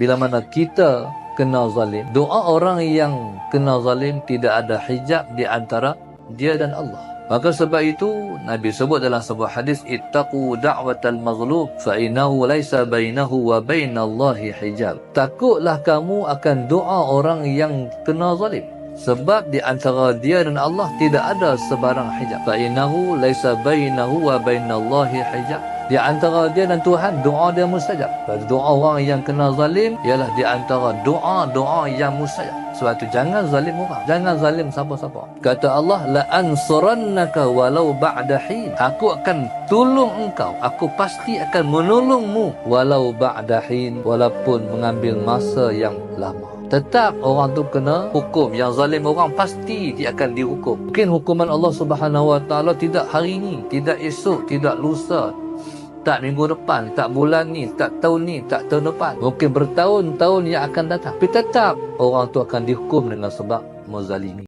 bila mana kita kena zalim. Doa orang yang kena zalim tidak ada hijab di antara dia dan Allah. Maka sebab itu Nabi sebut dalam sebuah hadis ittaqu da'watal mazlum fa innahu laisa bainahu wa bainallahi hijab. Takutlah kamu akan doa orang yang kena zalim. Sebab di antara dia dan Allah tidak ada sebarang hijab. Fa innahu laisa bainahu wa bainallahi hijab. Di antara dia dan Tuhan doa dia mustajab. Doa orang yang kena zalim ialah di antara doa-doa yang mustajab. Sebab itu jangan zalim orang. Jangan zalim siapa-siapa. Kata Allah la ansurannaka walau ba'da hin. Aku akan tolong engkau. Aku pasti akan menolongmu walau ba'da hin walaupun mengambil masa yang lama. Tetap orang tu kena hukum. Yang zalim orang pasti dia akan dihukum. Mungkin hukuman Allah Subhanahu Wa Taala tidak hari ini, tidak esok, tidak lusa, tak minggu depan, tak bulan ni, tak tahun ni, tak tahun depan. Mungkin bertahun-tahun yang akan datang. Tapi tetap orang tu akan dihukum dengan sebab menzalimi.